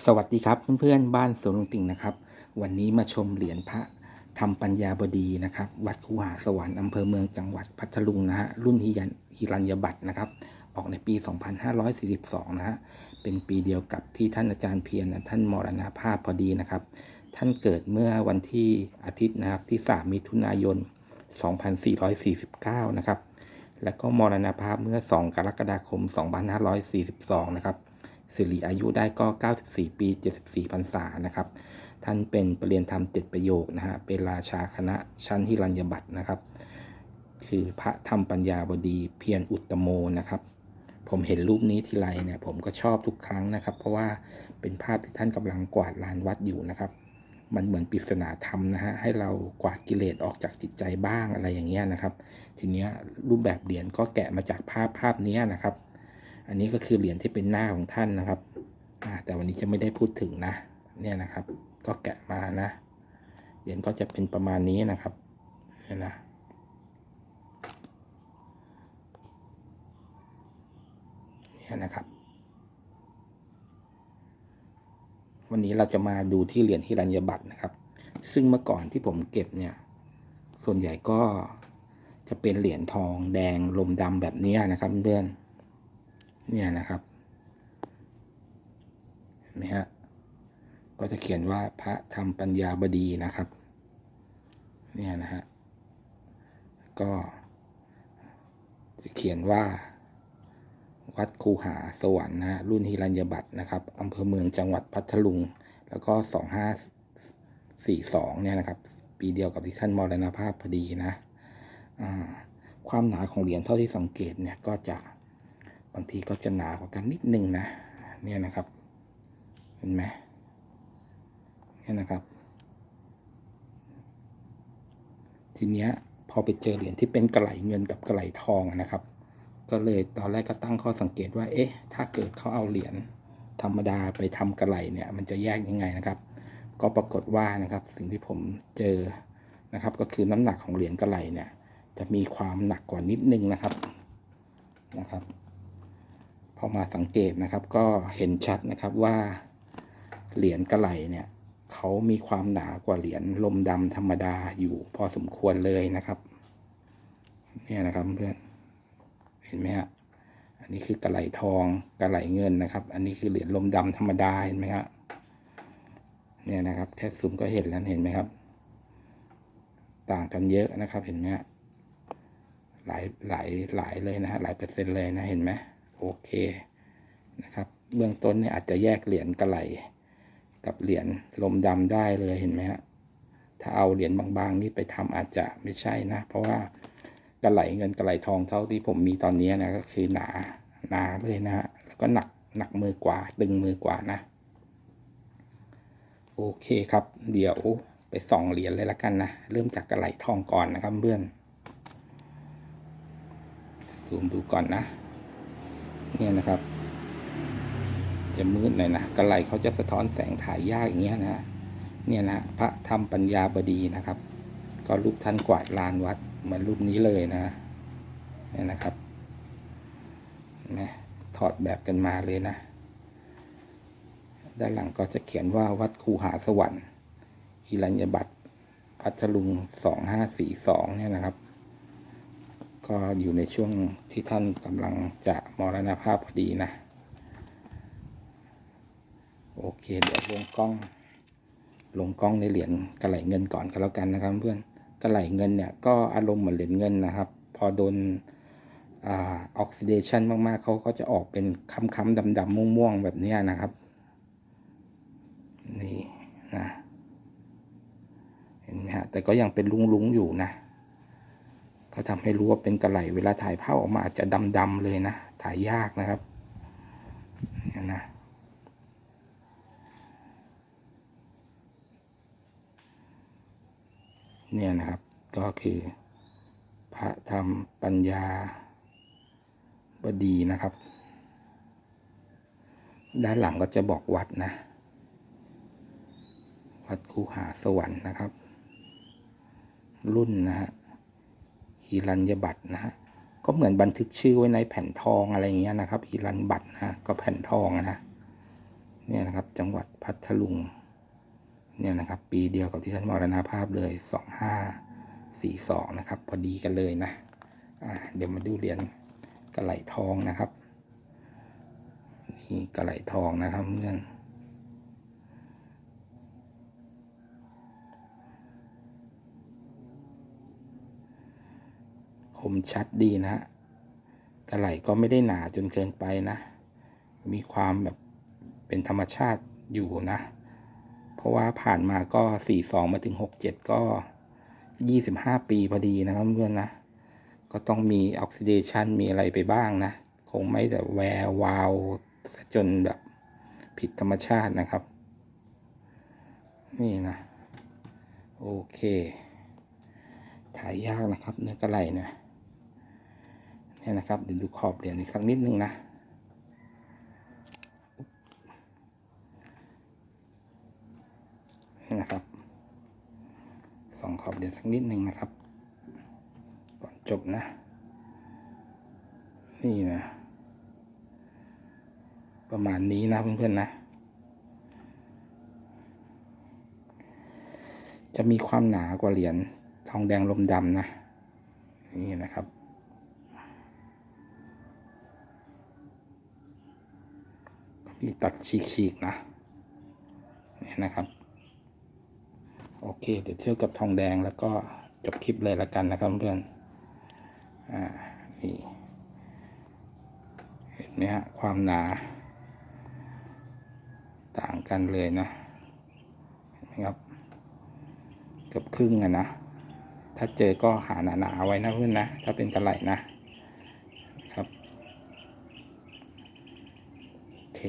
สวัสดีครับเพื่อนๆบ้านสวนลุงติ่งนะครับ วันนี้มาชมเหรียญพระธรรมปัญญาบดีนะครับ วัดคูหาสวรรค์อำเภอเมืองจังหวัดพัทลุงนะฮะรุ่นฮิยันฮิรัญญบัตรนะครับ ออกในปี 2542 นะฮะเป็นปีเดียวกับที่ท่านอาจารย์เพียรนะท่านมรณภาพพอดีนะครับ ท่านเกิดเมื่อวันที่อาทิตย์นะครับที่ 3 มิถุนายน 2449 นะครับ แล้วก็มรณภาพเมื่อ 2 กรกฎาคม 2542 นะครับ สิริอายุได้ก็ 94 ปี 74พรรษานะครับ ท่านเป็นประเรียนธรรมเจ็ดประโยคนะฮะเป็นราชาคณะชั้นฮิรัญญบัตรนะครับ คือพระธรรมปัญญาบดีเพียรอุตโมนะครับ ผมเห็นรูปนี้ทีไรเนี่ยผมก็ชอบทุกครั้งนะครับ เพราะว่าเป็นภาพที่ท่านกำลังกวาดลานวัดอยู่นะครับ มันเหมือนปริศนาธรรมนะฮะให้เรากวาดกิเลสออกจากจิตใจบ้างอะไรอย่างเงี้ยนะครับ ทีเนี้ยรูปแบบเหรียญก็แกะมาจากภาพภาพนี้นะครับ อันนี้ก็คือเหรียญที่เป็นหน้าของท่านนะครับแต่วันนี้จะไม่ได้พูดถึงนะ เนี่ยนะครับ ก็แกะมานะ เหรียญก็จะเป็นประมาณนี้นะครับเนี่ยนะเนี่ยนะครับ วันนี้เราจะมาดูที่เหรียญที่รัญญบัตรนะครับ ซึ่งเมื่อก่อนที่ผมเก็บเนี่ย ส่วนใหญ่ก็จะเป็นเหรียญทองแดงลมดำแบบนี้นะครับเพื่อน เนี่ยนะครับเห็นไหมฮะก็จะเขียนว่าพระธรรมปัญญาบดีนะครับ เนี่ยนะฮะก็จะเขียนว่า วัดคูหาสวรรค์นะฮะรุ่นฮิรัญญบัตรนะครับอำเภอเมืองจังหวัดพัทลุง แล้วก็สองห้าสี่สองเนี่ยนะครับ ปีเดียวกับที่ท่านมรณภาพพอดีนะความหนาของเหรียญเท่าที่สังเกตเนี่ยก็จะ บางทีก็จะหนากว่ากันนิดนึงนะเนี่ยนะครับ เห็นไหมเนี่ยนะครับ ทีเนี้ยพอไปเจอเหรียญที่เป็นกระไหลเงินกับกระไหลทองนะครับ ก็เลยตอนแรกก็ตั้งข้อสังเกตว่า เอ๊ะ ถ้าเกิดเขาเอาเหรียญธรรมดาไปทำกระไหลเนี่ย มันจะแยกยังไงนะครับ ก็ปรากฏว่านะครับสิ่งที่ผมเจอนะครับ ก็คือน้ำหนักของเหรียญกระไหลเนี่ย จะมีความหนักกว่านิดนึงนะครับนะครับ อมาสังเกตนะครับ ก็เห็นชัดนะครับว่าเหรียญกระไหลเนี่ยเขามีความหนากว่าเหรียญลมดำธรรมดาอยู่พอสมควรเลยนะครับ เนี่ยนะครับเพื่อนเห็นไหมฮะอันนี้คือกระไหลทองกระไหลเงินนะครับ อันนี้คือเหรียญลมดำธรรมดาเห็นไหมครับเนี่ยนะครับแค่ซูมก็เห็นแล้วเห็นไหมครับ ต่างกันเยอะนะครับเห็นไหมหลายหลายหลายเลยนะฮะหลายเปอร์เซ็นต์เลยนะเห็นไหม โอเคนะครับ เบื้องต้นเนี่ยอาจจะแยกเหรียญกระไหลกับเหรียญลมดำได้เลยเห็นไหมฮะถ้าเอาเหรียญบางๆ นี่ไปทำอาจจะไม่ใช่นะ เพราะว่ากระไหลเงินกระไหลทองเท่าที่ผมมีตอนนี้นะก็คือหนาหนาเลยนะฮะแล้วก็หนักหนักมือกว่าตึงมือกว่านะ โอเคครับ เดี๋ยวไปส่องเหรียญเลยละกันนะ เริ่มจากกระไหลทองก่อนนะครับเพื่อนซูมดูก่อนนะ เนี่ยนะครับ จะมืดหน่อยนะกระไหลเขาจะสะท้อนแสงถ่ายยากอย่างเงี้ยนะเนี่ยนะพระธรรมปัญญาบดีนะครับ ก็รูปท่านกวาดลานวัดเหมือนรูปนี้เลยนะเนี่ยนะครับนะถอดแบบกันมาเลยนะ ด้านหลังก็จะเขียนว่าวัดคูหาสวรรค์ฮิรัญญบัตรพัทลุงสองห้าสี่สองเนี่ยนะครับ ก็อยู่ในช่วงที่ท่านกำลังจะ มรณภาพพอดีนะ โอเค เดี๋ยวลงกล้อง ลงกล้องในเหรียญกระไหลเงินก่อนก็แล้วกันนะครับ เพื่อนกระไหลเงินเนี่ยก็อารมณ์เหมือนเหรียญเงินนะครับ พอโดนออกซิเดชันมากๆ เขาก็จะออกเป็นค้ำๆดำๆม่วงๆ แบบนี้นะครับ นี่นะเห็นไหมฮะแต่ก็ยังเป็นลุงๆ อยู่นะก็ทำให้รู้ว่าเป็นกระไหลเวลาถ่ายภาพออกมาอาจจะดำๆเลยนะ ถ่ายยากนะครับเนี่ยนะเนี่ยนะครับก็คือ พระธรรมปัญญาบดีนะครับ ด้านหลังก็จะบอกวัดนะ วัดคูหาสวรรค์นะครับ รุ่นนะฮะฮิรัญญบัตรนะฮะ ก็เหมือนบันทึกชื่อไว้ในแผ่นทองอะไรเงี้ยนะครับฮิรัญบัตรนะก็แผ่นทองนะเนี่ยนะครับจังหวัดพัทลุงเนี่ยนะครับ ปีเดียวกับที่ท่านมรณภาพเลยสองห้าสี่สองนะครับ พอดีกันเลยนะเดี๋ยวมาดูเหรียญกระไหลทองนะครับนี่กระไหลทองนะครับเพื่อน มชัดดีนะฮะกระไหลก็ไม่ได้หนาจนเกินไปนะ มีความแบบเป็นธรรมชาติอยู่นะ เพราะว่าผ่านมาก็สี่สองมาถึงหกเจ็ดก็ยี่สิบห้าปีพอดีนะครับเพื่อนนะ ก็ต้องมีออกซิเดชันมีอะไรไปบ้างนะ คงไม่แต่แวววาวจนแบบผิดธรรมชาตินะครับ นี่นะ โอเค ถ่ายยากนะครับเนื้อกระไหลเนี่ย เนี่ยนะครับเดี๋ยวดูขอบเหรียญอีกสักนิดนึงนะนี่นะครับสองขอบเหรียญสักนิดนึงนะครับ ก่อนจบนะ นี่นะ ประมาณนี้นะเพื่อนๆนะจะมีความหนากว่าเหรียญทองแดงลมดำนะ นี่นะครับ มีตัดฉีกๆนะนี่นะครับ โอเค เดี๋ยวเที่ยบกับทองแดงแล้วก็จบคลิปเลยละกันนะครับเพื่อนอ่านี่เห็นไหมฮะความหนา ต่างกันเลยนะนไหมครับเกือบครึ่งอะนะ ถ้าเจอก็หาหนาๆไว้นะเพื่อนนะ ถ้าเป็นกระไหลนะ ครับ โอ เค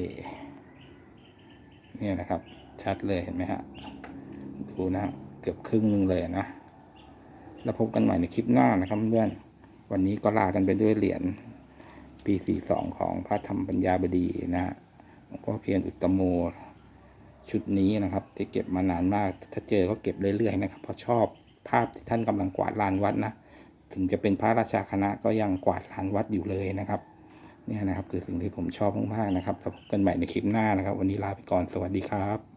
เนี่ยนะครับ ชัดเลยเห็นไหมฮะ ดูนะฮะเกือบครึ่งหนึงเลยนะ แล้วพบกันใหม่ในคลิปหน้านะครับเพื่อน วันนี้ก็ลากันไปด้วยเหรียญปี42ของพระธรรมปัญญาบดีนะฮะหลวงพ่อเพียรอุตตโม ชุดนี้นะครับที่เก็บมานานมาก ถ้าเจอก็เก็บเรื่อยๆนะครับ เพราะชอบภาพที่ท่านกำลังกวาดลานวัดนะ ถึงจะเป็นพระราชาคณะก็ยังกวาดลานวัดอยู่เลยนะครับ เนี่ยนะครับคือสิ่งที่ผมชอบมากๆนะครับแล้วพบกันใหม่ในคลิปหน้านะครับ วันนี้ลาไปก่อนสวัสดีครับ